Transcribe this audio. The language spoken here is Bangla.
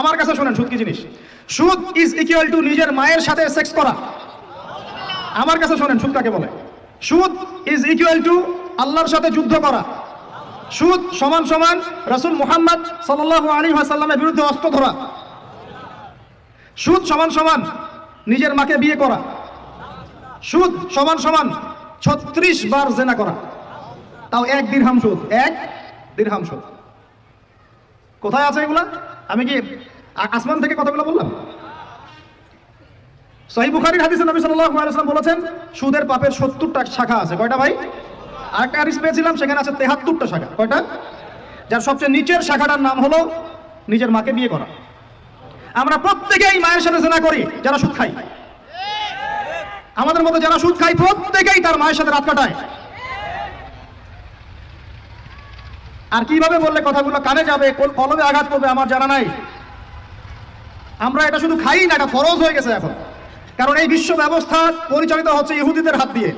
আমার কাছে শোনেন, সুদ কি জিনিস? সুদ ইজ ইকুয়াল টু নিজের মায়ের সাথে সেক্স করা। আমার কাছে শোনেন সুদ কাকে বলে। সুদ ইজ ইকুয়াল টু আল্লাহর সাথে যুদ্ধ করা। সুদ সমান সমান রাসূল মুহাম্মদ সাল্লাল্লাহু আলাইহি ওয়াসাল্লামের বিরুদ্ধে অস্ত্র ধরা। সুদ সমান সমান নিজের মাকে বিয়ে করা। সুদ সমান সমান ছত্রিশ বার জেনা করা। তাও এক দিরহাম সুদ, এক দিরহাম সুদ। কোথায় আছে এগুলা? আমি কি আসমান থেকে কথাগুলো বললাম? সহি বুখারীর হাদিসে নবী সাল্লাল্লাহু আলাইহি বলেছেন, সুদের পাপের 70টা শাখা আছে। কয়টা ভাই? আরেকটা হাদিস পেয়েছিলাম, সেখানে আছে 73টা শাখা। কয়টা? যার সবচেয়ে নিচের শাখাটার নাম হলো নিজের মাকে বিয়ে করা। আমরা প্রত্যেকেই মায়ের সাথে জেনা করি, যারা সুদ খাই আমাদের মতো যারা সুদ খাই প্রত্যেকেই তার মায়ের সাথে রাত কাটায়। আর কীভাবে বললে কথাগুলো কানে যাবে, কোন কলমে আঘাত করবে আমার জানা নাই। আমরা এটা শুধু খাই না, এটা ফরজ হয়ে গেছে এখন। কারণ এই বিশ্ব ব্যবস্থা পরিচালিত হচ্ছে ইহুদিদের হাত দিয়ে।